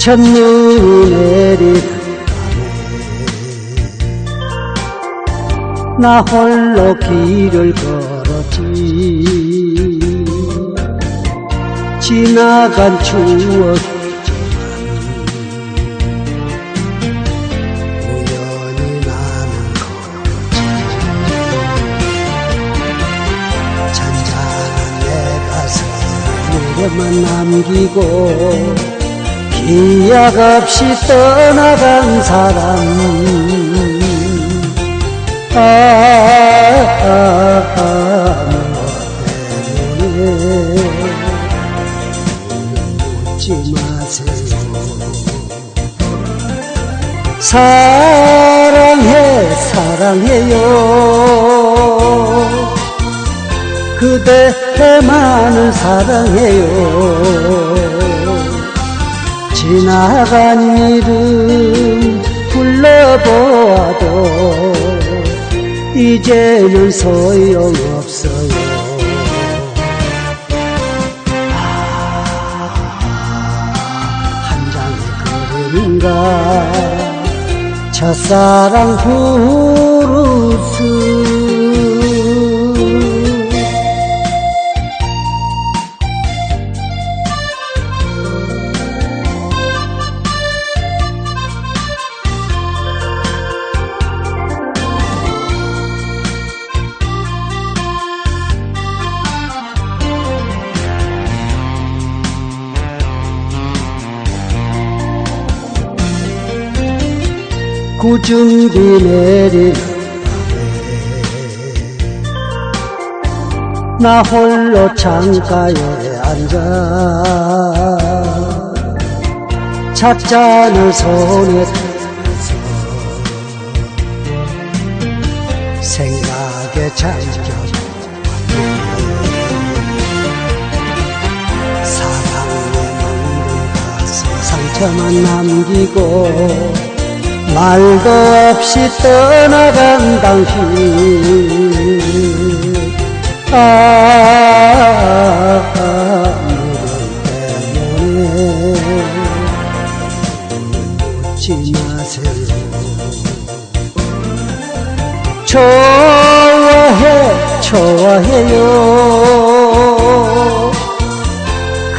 첫눈이 내린 나 홀로 길을 걸었지. 지나간 추억. 우연히 나는 걸었지. 잔잔한 내 가슴 미래만 남기고 기약 없이 떠나간 사람. 아, 아, 아, 너 때문에 묻지 마세요 사랑해 사랑해요. 그대만을 사랑해요 지나간 일은 불러보아도 이제는 소용없어요. 한 장의 그림인가? 첫사랑 후르스 꾸준히 내린 밤에 나 홀로 창가에 앉아. 찻잔을 손에 들면서 생각에 잠겨. 사랑의 멍든 가슴 상처만 남기고 말도 없이 떠나간 당신. 아, 아 누군 때문에 묻지 마세요. 좋아해 좋아해요.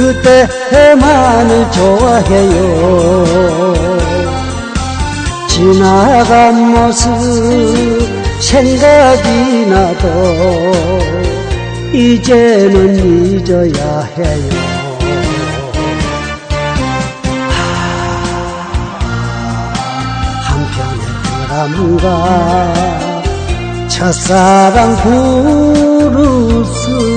그대만을 좋아해요 지나간 모습 생각이 나도 이제는 잊어야 해요. 한편의 드라마가 첫사랑 부르스